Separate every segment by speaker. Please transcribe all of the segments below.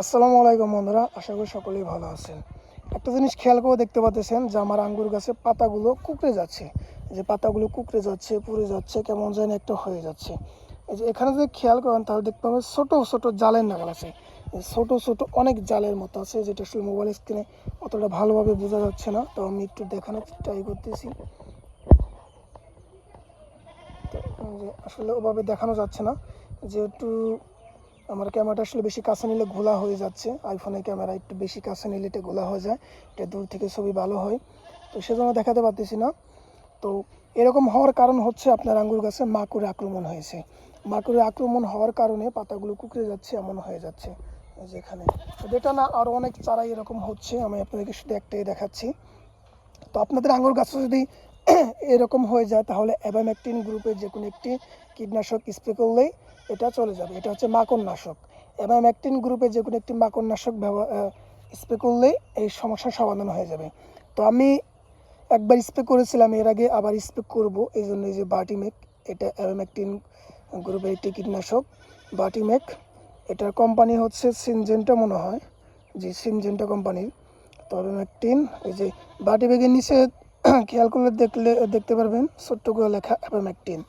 Speaker 1: আসসালামু আলাইকুম বন্ধুরা, আশা করি সকলেই ভালো আছেন। একটা জিনিস খেয়াল করে দেখতে পাচ্ছেন যে আমার আঙ্গুর গাছে পাতাগুলো কুকড়ে যাচ্ছে। যে পাতাগুলো কুকড়ে যাচ্ছে, পুড়ে যাচ্ছে, কেমন যেন একটা হয়ে যাচ্ছে। এই যে এখানে যদি খেয়াল করেন তাহলে দেখতে পাবেন ছোটো ছোটো জালের নাগাল আছে। ছোটো ছোটো অনেক জালের মতো আছে, যেটা আসলে মোবাইল স্ক্রিনে অতটা ভালোভাবে বোঝা যাচ্ছে না। তো আমি একটু দেখানোর ট্রাই করতেছি। আসলে ওভাবে দেখানো যাচ্ছে না। যেহেতু আমার ক্যামেরাটা আসলে বেশি কাছে নিলে ঘোলা হয়ে যাচ্ছে। আইফোনের ক্যামেরা একটু বেশি কাছে নিলে এটা ঘোলা হয়ে যায়। এটা দূর থেকে ছবি ভালো হয়। তো সেজন্য দেখাতে পারতেছি না। তো এরকম হওয়ার কারণ হচ্ছে আপনার আঙ্গুর গাছে মাকুরে আক্রমণ হয়েছে। মাকুরে আক্রমণ হওয়ার কারণে পাতাগুলো কুকড়ে যাচ্ছে, এমন হয়ে যাচ্ছে। যেখানে এটা না আরও অনেক চারাই এরকম হচ্ছে। আমি আপনাদেরকে শুধু একটাই দেখাচ্ছি। তো আপনাদের আঙ্গুর গাছে যদি এরকম হয়ে যায়, তাহলে অ্যাবামেকটিন গ্রুপের যে কোনো একটি কীটনাশক স্প্রে করলেই এটা চলে যাবে। এটা হচ্ছে মাকড় নাশক অ্যাবামেকটিন গ্রুপের যে কোনো একটি মাকড় নাশক ব্যবহার স্প্রে করলেই এই সমস্যার সমাধান হয়ে যাবে। তো আমি একবার স্প্রে করেছিলাম, এর আগে আবার স্প্রে করব। এই জন্য যে বাটিমেক এটা অ্যাবামেকটিন গ্রুপের একটি কীটনাশক। বাটিমেক এটার কোম্পানি হচ্ছে সিনজেন্টা মনে হয়। জি সিনজেন্টা কোম্পানির তো অ্যাবামেকটিন এই যে বাটি ব্যাগের নিচে খেয়াল করলে দেখলে, দেখতে পারবেন ছোট্ট করে লেখা অ্যাবামেকটিন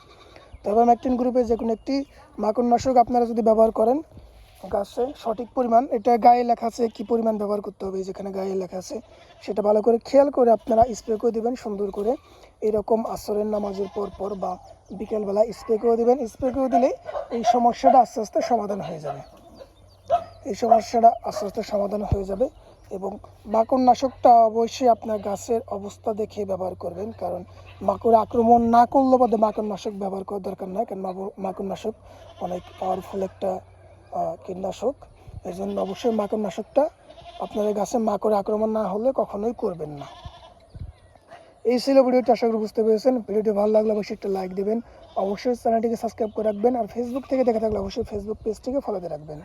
Speaker 1: তো অ্যাবামেকটিন গ্রুপে যে কোনো একটি মাকড়নাশক আপনারা যদি ব্যবহার করেন, গাছে সঠিক পরিমাণ, এটা গায়ে লেখা আছে, কী পরিমাণ ব্যবহার করতে হবে, যেখানে গায়ে লেখা আছে, সেটা ভালো করে খেয়াল করে আপনারা স্প্রে করে দেবেন, সুন্দর করে এরকম আসরের নামাজের পর পর বা বিকেলবেলা স্প্রে করে দেবেন। স্প্রে করে দিলে এই সমস্যাটা আস্তে আস্তে সমাধান হয়ে যাবে। এই সমস্যাটা আস্তে আস্তে সমাধান হয়ে যাবে এবং মাকড় নাশকটা অবশ্যই আপনার গাছের অবস্থা দেখে ব্যবহার করবেন, কারণ মাকড় আক্রমণ না করলে বাদে মাকড় নাশক ব্যবহার করার দরকার নয় কারণ মাকড়- মাকড় নাশক অনেক পাওয়ারফুল একটা কীটনাশক। এই জন্য অবশ্যই মাকড় নাশকটা আপনাদের গাছে মাকড় আক্রমণ না হলে কখনোই করবেন না। এই ছিল ভিডিওটি, আশা করি বুঝতে পেরেছেন। ভিডিওটি ভালো লাগলে অবশ্যই একটা লাইক দেবেন। অবশ্যই চ্যানেলটিকে সাবস্ক্রাইব করে রাখবেন আর ফেসবুক থেকে দেখে থাকলে অবশ্যই ফেসবুক পেজটিকে ফলোতে রাখবেন।